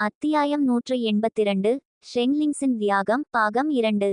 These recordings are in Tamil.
அத்தியாயம் நூற்று எண்பத்திரண்டு ஷெங்லிங்ஸின் தியாகம் பாகம் இரண்டு.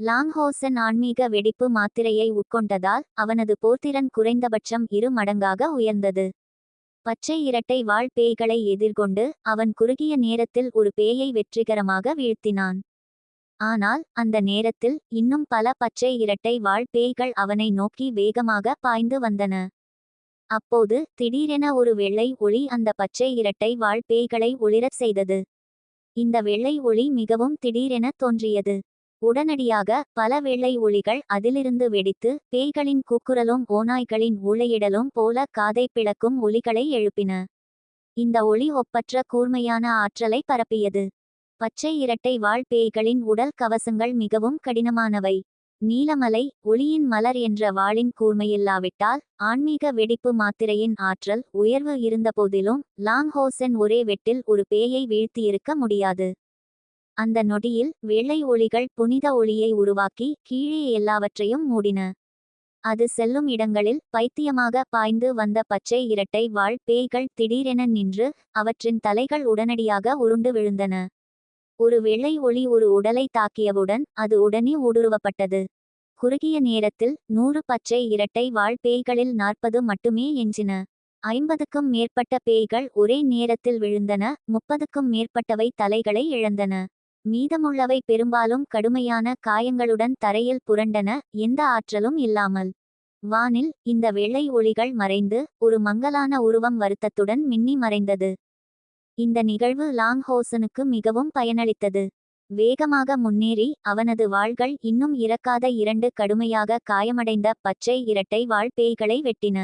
லாங்ஹோசன் ஆன்மீக வெடிப்பு மாத்திரையை உட்கொண்டதால் அவனது போர்த்திறன் குறைந்தபட்சம் இரு மடங்காக உயர்ந்தது. பச்சை இரட்டை வாழ் பேய்களை எதிர்கொண்டு அவன் குறுகிய நேரத்தில் ஒரு பேயை வெற்றிகரமாக வீழ்த்தினான். ஆனால் அந்த நேரத்தில் இன்னும் பல பச்சை இரட்டை வாழ் பேய்கள் அவனை நோக்கி வேகமாக பாய்ந்து வந்தன. அப்போது திடீரென ஒரு வெள்ளை ஒளி அந்த பச்சை இரட்டை வாழ் பேய்களை ஒளிரச் செய்தது. இந்த வெள்ளை ஒளி மிகவும் திடீரென தோன்றியது. உடனடியாக பல வெள்ளை ஒளிகள் அதிலிருந்து வெடித்து பேய்களின் கூக்குரலும் ஓநாய்களின் ஊழையிடலும் போல காதை பிளக்கும் ஒலிகளை எழுப்பின. இந்த ஒளி ஒப்பற்ற கூர்மையான ஆற்றலை பரப்பியது. பச்சை இரட்டை வாழ் பேய்களின் உடல் கவசங்கள் மிகவும் கடினமானவை. நீலமலை ஒளியின் மலர் என்ற வாளின் கூர்மையில்லாவிட்டால் ஆன்மீக வெடிப்பு மாத்திரையின் ஆற்றல் உயர்வு இருந்தபோதிலும் லாங்ஹோசன் ஒரே வெட்டில் ஒரு பேயை வீழ்த்தியிருக்க முடியாது. அந்த நொடியில் வெள்ளை ஒளிகள் புனித ஒளியை உருவாக்கி கீழே எல்லாவற்றையும் மூடின. அது செல்லும் இடங்களில் பைத்தியமாக பாய்ந்து வந்த பச்சை இரட்டை வாழ் பேய்கள் திடீரென நின்று அவற்றின் தலைகள் உடனடியாக உருண்டு விழுந்தன. ஒரு வெள்ளை ஒளி ஒரு உடலை தாக்கியவுடன் அது உடனே ஊடுருவப்பட்டது. குறுகிய நேரத்தில் நூறு பச்சை இரட்டை வாழ் பேய்களில் நாற்பது மட்டுமே எஞ்சின. ஐம்பதுக்கும் மேற்பட்ட பேய்கள் ஒரே நேரத்தில் விழுந்தன முப்பதுக்கும் மேற்பட்டவை தலைகளை இழந்தன. மீதமுள்ளவை பெரும்பாலும் கடுமையான காயங்களுடன் தரையில் புரண்டன எந்த ஆற்றலும் இல்லாமல். வானில் இந்த வெள்ளை ஒளிகள் மறைந்து ஒரு மங்கலான உருவம் வருத்தத்துடன் மின்னி மறைந்தது. இந்த நிகழ்வு லாங்ஹோசனுக்கு மிகவும் பயனளித்தது. வேகமாக முன்னேறி அவனது வாள்கள் இன்னும் இறக்காத இரண்டு கடுமையாக காயமடைந்த பச்சை இரட்டை வாழ் பேய்களை வெட்டின.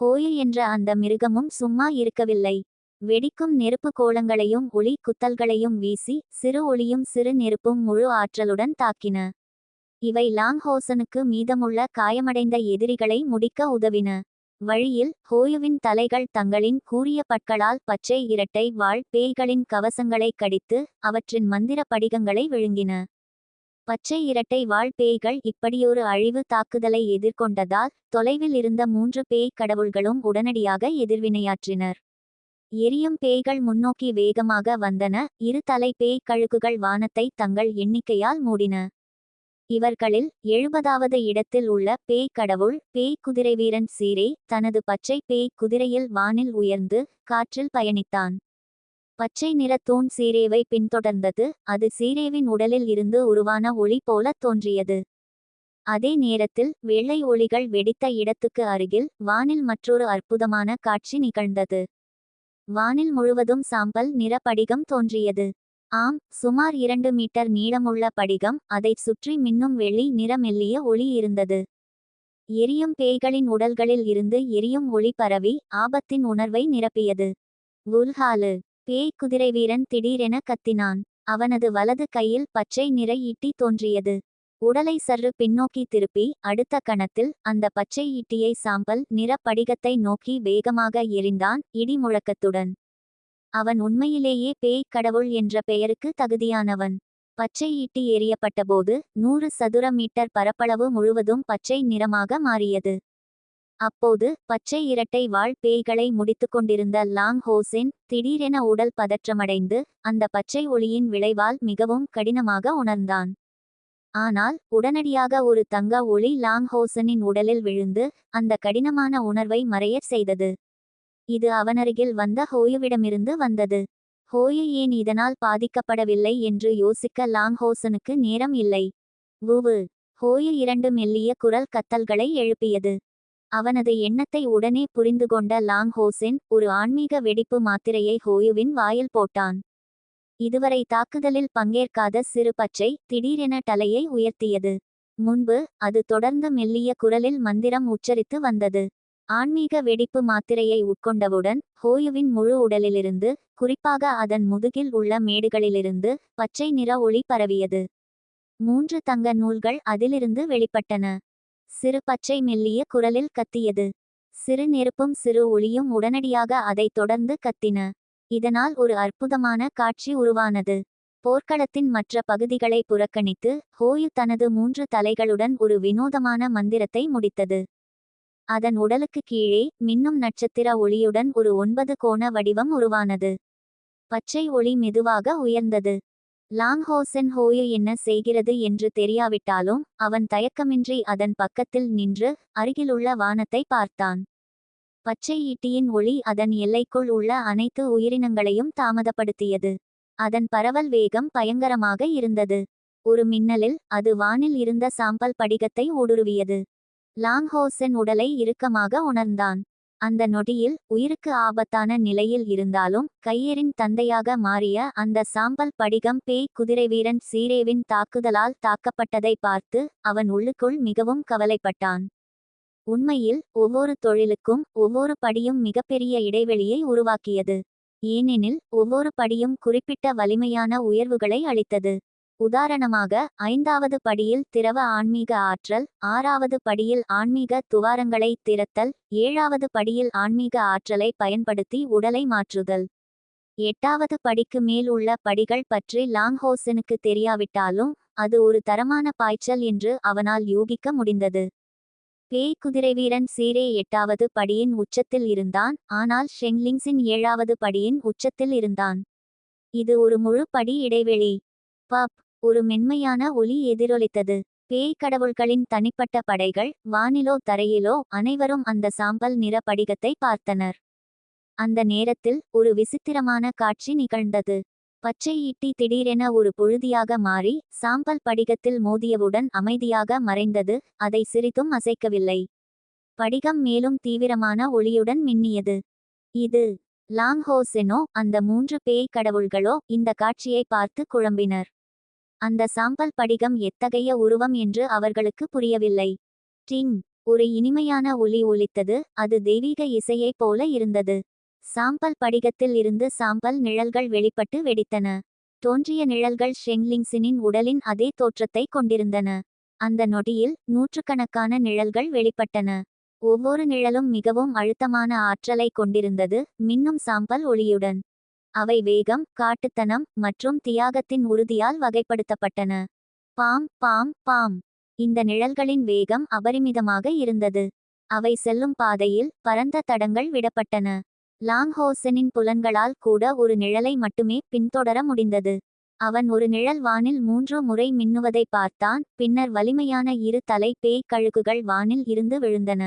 ஹோயு என்ற அந்த மிருகமும் சும்மா இருக்கவில்லை. வெடிக்கும் நெருப்பு கோலங்களையும் ஒளி குத்தல்களையும் வீசி சிறு ஒளியும் சிறு நெருப்பும் முழு ஆற்றலுடன் தாக்கின. இவை லாங்ஹோசனுக்கு மீதமுள்ள காயமடைந்த எதிரிகளை முடிக்க உதவின. வழியில் ஹோயுவின் தலைகள் தங்களின் கூரிய பற்களால் பச்சை இரட்டை வாழ் பேய்களின் கவசங்களை கடித்து அவற்றின் மந்திர படிகங்களை விழுங்கின. பச்சை இரட்டை வாழ் பேய்கள் இப்படியொரு அழிவு தாக்குதலை எதிர்கொண்டதால் தொலைவில் இருந்த மூன்று பேய் கடவுள்களும் உடனடியாக எதிர்வினையாற்றினர். எரியும் பேய்கள் முன்னோக்கி வேகமாக வந்தன இரு தலை பேய் கழுகுகள் வானத்தை தங்கள் எண்ணிக்கையால் மூடின. இவர்களில் எழுபதாவது இடத்தில் உள்ள பேய் கடவுள் பேய் குதிரை வீரன் சீரே தனது பச்சை பேய் குதிரையில் வானில் உயர்ந்து காற்றில் பயணித்தான். பச்சை நிற தூண் சீரேவை பின்தொடர்ந்தது அது சீரேவின் உடலில் இருந்து உருவான ஒளி போல தோன்றியது. அதே நேரத்தில் வெள்ளை ஒளிகள் வெடித்த இடத்துக்கு அருகில் வானில் மற்றொரு அற்புதமான காட்சி நிகழ்ந்தது. வானில் முழுவதும் சாம்பல் நிற படிகம் தோன்றியது. ஆம் சுமார் இரண்டு மீட்டர் நீளமுள்ள படிகம் அதைச் சுற்றி மின்னும் வெள்ளி நிறமெல்லிய ஒளி இருந்தது. எரியும் பேய்களின் உடல்களில் இருந்து எரியும் ஒளி பரவி ஆபத்தின் உணர்வை நிரப்பியது. உல்ஹாலு பேய் குதிரை வீரன் திடீரென கத்தினான். அவனது வலது கையில் பச்சை நிற ஈட்டி தோன்றியது. உடலை சற்று பின்னோக்கி திருப்பி அடுத்த கணத்தில் அந்த பச்சை ஈட்டியை சாம்பல் நிற படிகத்தை நோக்கி வேகமாக எரிந்தான் இடி முழக்கத்துடன். அவன் உண்மையிலேயே பேய்க் கடவுள் என்ற பெயருக்கு தகுதியானவன். பச்சை ஈட்டி எறியப்பட்டபோது நூறு சதுர மீட்டர் பரப்பளவு முழுவதும் பச்சை நிறமாக மாறியது. அப்போது பச்சை இரட்டை வாழ் பேய்களை முடித்துக்கொண்டிருந்த லாங் ஹோசென் திடீரென உடல் பதற்றமடைந்து அந்த பச்சை ஒளியின் விளைவால் மிகவும் கடினமாக உணர்ந்தான். ஆனால் உடனடியாக ஒரு தங்க ஒளி லாங் ஹோசனின் உடலில் விழுந்து அந்த கடினமான உணர்வை மறையச் செய்தது. இது அவனருகில் வந்த ஹோயுவிடமிருந்து வந்தது. ஹோயு ஏன் இதனால் பாதிக்கப்படவில்லை என்று யோசிக்க லாங்ஹோசனுக்கு நேரம் இல்லை. வுவு. ஹோயு இரண்டு மெல்லிய குரல் கத்தல்களை எழுப்பியது. அவனது எண்ணத்தை உடனே புரிந்து கொண்ட லாங் ஹோசின் ஒரு ஆன்மீக வெடிப்பு மாத்திரையை ஹோயுவின் வாயில் போட்டான். இதுவரை தாக்குதலில் பங்கேற்காத சிறு பச்சை திடீரென தலையை உயர்த்தியது. முன்பு அது தொடர்ந்து மெல்லிய குரலில் மந்திரம் உச்சரித்து வந்தது. ஆன்மீக வெடிப்பு மாத்திரையை உட்கொண்டவுடன் ஹோயுவின் முழு உடலிலிருந்து குறிப்பாக அதன் முதுகில் உள்ள மேடுகளிலிருந்து பச்சை நிற ஒளி பரவியது. மூன்று தங்க நூல்கள் அதிலிருந்து வெளிப்பட்டன. சிறு பச்சை மெல்லிய குரலில் கத்தியது. சிறு நெருப்பும் சிறு ஒளியும் உடனடியாக அதைத் தொடர்ந்து கத்தின. இதனால் ஒரு அற்புதமான காட்சி உருவானது. போர்க்களத்தின் மற்ற பகுதிகளை புறக்கணித்து ஹோயு தனது மூன்று தலைகளுடன் ஒரு வினோதமான மந்திரத்தை முடித்தது. அதன் உடலுக்கு கீழே மின்னும் நட்சத்திர ஒளியுடன் ஒரு ஒன்பது கோண வடிவம் உருவானது. பச்சை ஒளி மெதுவாக உயர்ந்தது. லாங்ஹோசன் ஹோயு என்ன செய்கிறது என்று தெரியாவிட்டாலும் அவன் தயக்கமின்றி அதன் பக்கத்தில் நின்று அருகிலுள்ள வானத்தை பார்த்தான். பச்சை ஈட்டியின் ஒளி அதன் எல்லைக்குள் உள்ள அனைத்து உயிரினங்களையும் தாமதப்படுத்தியது. அதன் பரவல் வேகம் பயங்கரமாக இருந்தது. ஒரு மின்னலில் அது வானில் இருந்த சாம்பல் படிகத்தை ஊடுருவியது. லாங்ஹோசன் உடலை இறுக்கமாக உணர்ந்தான். அந்த நொடியில் உயிருக்கு ஆபத்தான நிலையில் இருந்தாலும் கையரின் தந்தையாக மாறிய அந்த சாம்பல் படிகம் பேய் குதிரைவீரன் சீரேவின் தாக்குதலால் தாக்கப்பட்டதை பார்த்து அவன் உள்ளுக்குள் மிகவும் கவலைப்பட்டான். உண்மையில் ஒவ்வொரு தொழிலுக்கும் ஒவ்வொரு படியும் மிகப்பெரிய இடைவெளியை உருவாக்கியது. ஏனெனில் ஒவ்வொரு படியும் குறிப்பிட்ட வலிமையான உயர்வுகளை அளித்தது. உதாரணமாக ஐந்தாவது படியில் திரவ ஆன்மீக ஆற்றல் ஆறாவது படியில் ஆன்மீக துவாரங்களை திறத்தல் ஏழாவது படியில் ஆன்மீக ஆற்றலை பயன்படுத்தி உடலை மாற்றுதல். எட்டாவது படிக்கு மேல் உள்ள படிகள் பற்றி லாங்ஹோசனுக்கு தெரியாவிட்டாலும் அது ஒரு தரமான பாய்ச்சல் என்று அவனால் யூகிக்க முடிந்தது. பேய் குதிரைவீரன் சீரே எட்டாவது படியின் உச்சத்தில் இருந்தான் ஆனால் ஷெங்லிங்ஸின் ஏழாவது படியின் உச்சத்தில் இருந்தான். இது ஒரு முழு படி இடைவெளி. பப். ஒரு மென்மையான ஒலி எதிரொலித்தது. பேய் கடவுள்களின் தனிப்பட்ட படைகள் வானிலோ தரையிலோ அனைவரும் அந்த சாம்பல் நிற படிகத்தை பார்த்தனர். அந்த நேரத்தில் ஒரு விசித்திரமான காட்சி நிகழ்ந்தது. பச்சை ஈட்டி திடீரென ஒரு புழுதியாக மாறி சாம்பல் படிகத்தில் மோதியவுடன் அமைதியாக மறைந்தது அதை சிறிதும் அசைக்கவில்லை. படிகம் மேலும் தீவிரமான ஒளியுடன் மின்னியது. இது லாங்ஹோசெனோ அந்த மூன்று பேய் கடவுள்களோ இந்த காட்சியை பார்த்து குழம்பினர். அந்த சாம்பல் படிகம் எத்தகைய உருவம் என்று அவர்களுக்கு புரியவில்லை. டிங்! ஒரு இனிமையான ஒலி ஒலித்தது அது தெய்வீக இசையைப் போல இருந்தது. சாம்பல் படிகத்தில் இருந்து சாம்பல் நிழல்கள் வெளிப்பட்டு வெடித்தன. தோன்றிய நிழல்கள் ஷெங்லிங்ஸினின் உடலின் அதே தோற்றத்தை கொண்டிருந்தன. அந்த நொடியில் நூற்றுக்கணக்கான நிழல்கள் வெளிப்பட்டன. ஒவ்வொரு நிழலும் மிகவும் அழுத்தமான ஆற்றலை கொண்டிருந்தது மின்னும் சாம்பல் ஒளியுடன். அவை வேகம் காட்டுத்தனம் மற்றும் தியாகத்தின் உறுதியால் வகைப்படுத்தப்பட்டன. பாம் பாம் பாம். இந்த நிழல்களின் வேகம் அபரிமிதமாக இருந்தது. அவை செல்லும் பாதையில் பரந்த தடங்கள் விடப்பட்டன. லாங்ஹோசனின் புலன்களால் கூட ஒரு நிழலை மட்டுமே பின்தொடர முடிந்தது. அவன் ஒரு நிழல் வானில் மூன்று முறை மின்னுவதை பார்த்தான் பின்னர் வலிமையான இரு தலை பேய் கழுகுகள் வானில் இருந்து விழுந்தன.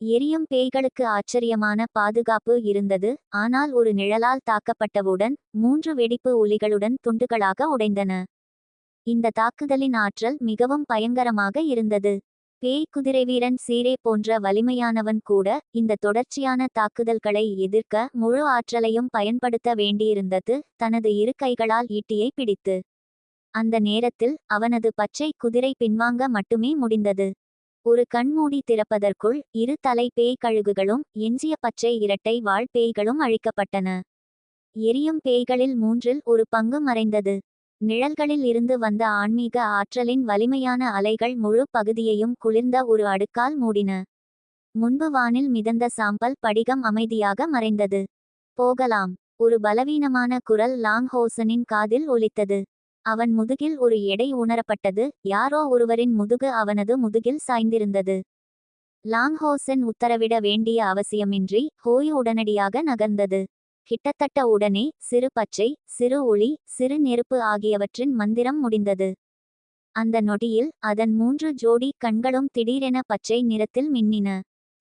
எரியும் பேய்களுக்கு ஆச்சரியமான பாதுகாப்பு இருந்தது. ஆனால் ஒரு நிழலால் தாக்கப்பட்டவுடன் மூன்று வெடிப்பு ஒலிகளுடன் துண்டுகளாக உடைந்தன. இந்த தாக்குதலின் ஆற்றல் மிகவும் பயங்கரமாக இருந்தது. பேய் குதிரைவீரன் சீரே போன்ற வலிமையானவன் கூட இந்த தொடர்ச்சியான தாக்குதல்களை எதிர்க்க முழு ஆற்றலையும் பயன்படுத்த வேண்டியிருந்தது. தனது இரு கைகளால் ஈட்டியை பிடித்து. அந்த நேரத்தில் அவனது பச்சை குதிரை பின்வாங்க மட்டுமே முடிந்தது. ஒரு கண்மூடி திறப்பதற்குள் இரு தலை பேய் கழுகுகளும் எஞ்சிய பச்சை இரட்டை வாழ் பேய்களும் அழிக்கப்பட்டன. எரியும் பேய்களில் மூன்றில் ஒரு பங்கு மறைந்தது. நிழல்களில் இருந்து வந்த ஆன்மீக ஆற்றலின் வலிமையான அலைகள் முழு பகுதியையும் குளிர்ந்த ஒரு அடுக்கால் மூடின. முன்பு வானில் மிதந்த சாம்பல் படிகம் அமைதியாக மறைந்தது. போகலாம். ஒரு பலவீனமான குரல் லாங் ஹோசனின் காதில் ஒலித்தது. அவன் முதுகில் ஒரு எடை உணரப்பட்டது. யாரோ ஒருவரின் முதுகு அவனது முதுகில் சாய்ந்திருந்தது. லாங்ஹோசன் உத்தரவிட வேண்டிய அவசியமின்றி ஹோய் உடனடியாக நகர்ந்தது. கிட்டத்தட்ட உடனே சிறு பச்சை சிறு ஒளி சிறு நெருப்பு ஆகியவற்றின் மந்திரம் முடிந்தது. அந்த நொடியில் அதன் மூன்று ஜோடி கண்களும் திடீரென பச்சை நிறத்தில் மின்னின.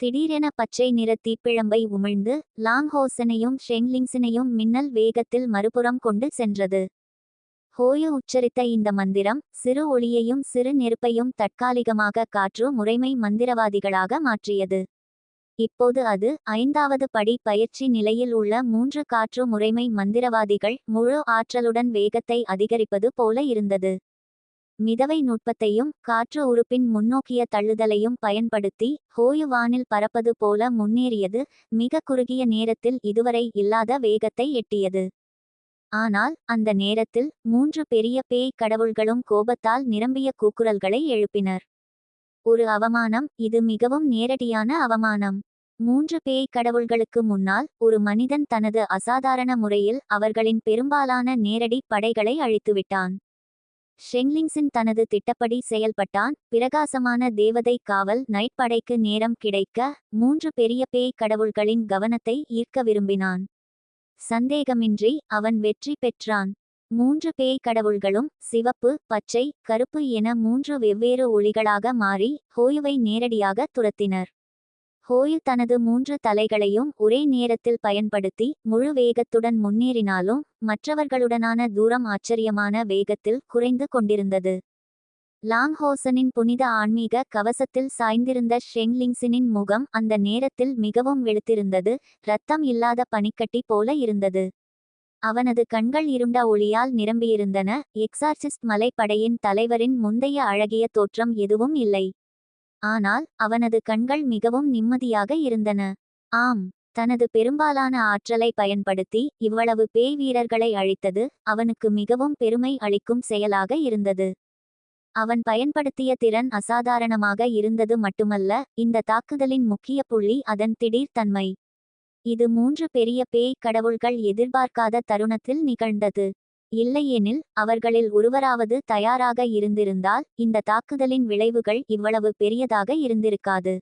திடீரென பச்சை நிற தீப்பிழம்பை உமிழ்ந்து லாங்ஹோசனையும் ஷெங்லிங்ஸினையும் மின்னல் வேகத்தில் மறுபுறம் கொண்டு சென்றது. ஹோயு உச்சரித்த இந்த மந்திரம் சிறு ஒளியையும் சிறு நெருப்பையும் தற்காலிகமாக காற்று முறைமை மந்திரவாதிகளாக மாற்றியது. இப்போது அது ஐந்தாவது படி பயிற்சி நிலையில் உள்ள மூன்று காற்று முறைமை மந்திரவாதிகள் முழு ஆற்றலுடன் வேகத்தை அதிகரிப்பது போல இருந்தது. மிதவை நுட்பத்தையும் காற்று உறுப்பின் முன்னோக்கிய தள்ளுதலையும் பயன்படுத்தி ஹோயு வானில் பறப்பது போல முன்னேறியது மிக குறுகிய நேரத்தில் இதுவரை இல்லாத வேகத்தை எட்டியது. ஆனால் அந்த நேரத்தில் மூன்று பெரிய பேய் கடவுள்களும் கோபத்தால் நிரம்பிய கூக்குரல்களை எழுப்பினர். ஒரு அவமானம் இது மிகவும் நேரடியான அவமானம். மூன்று பேய் கடவுள்களுக்கு முன்னால் ஒரு மனிதன் தனது அசாதாரண முறையில் அவர்களின் பெரும்பாலான நேரடி படைகளை அழித்துவிட்டான். ஷெங்லிங்ஸின் தனது திட்டப்படி செயல்பட்டான் பிரகாசமான தேவதை காவல் நைட் படைக்கு நேரம் கிடைக்க மூன்று பெரிய பேய் கடவுள்களின் கவனத்தை ஈர்க்க விரும்பினான். சந்தேகமின்றி அவன் வெற்றி பெற்றான். மூன்று பேய் கடவுள்களும் சிவப்பு பச்சை கருப்பு என மூன்று வெவ்வேறு ஒளிகளாக மாறி ஹோயுவை நேரடியாக துரத்தினர். ஹோயு தனது மூன்று தலைகளையும் ஒரே நேரத்தில் பயன்படுத்தி முழு வேகத்துடன் முன்னேறினாலும் மற்றவர்களுடனான தூரம் ஆச்சரியமான வேகத்தில் குறைந்து கொண்டிருந்தது. லாங்ஹோசனின் புனித ஆன்மீக கவசத்தில் சாய்ந்திருந்த ஷெங்லிங்ஸினின் முகம் அந்த நேரத்தில் மிகவும் வெளுத்திருந்தது இரத்தம் இல்லாத பனிக்கட்டி போல இருந்தது. அவனது கண்கள் இருண்ட ஒளியால் நிரம்பியிருந்தன எக்ஸார்சிஸ்ட் மலைப்படையின் தலைவரின் முந்தைய அழகிய தோற்றம் எதுவும் இல்லை. ஆனால் அவனது கண்கள் மிகவும் நிம்மதியாக இருந்தன. ஆம் தனது பெரும்பாலான ஆற்றலை பயன்படுத்தி இவ்வளவு பேய் வீரர்களை அழித்தது அவனுக்கு மிகவும் பெருமை அளிக்கும் செயலாக இருந்தது. அவன் பயன்படுத்திய திறன் அசாதாரணமாக இருந்தது மட்டுமல்ல இந்த தாக்குதலின் முக்கிய புள்ளி அதன் திடீர் தன்மை. இது மூன்று பெரிய பேய் கடவுள்கள் எதிர்பார்க்காத தருணத்தில் நிகழ்ந்தது. இல்லையெனில் அவர்களில் ஒருவராவது தயாராக இருந்திருந்தால் இந்த தாக்குதலின் விளைவுகள் இவ்வளவு பெரியதாக இருந்திருக்காது.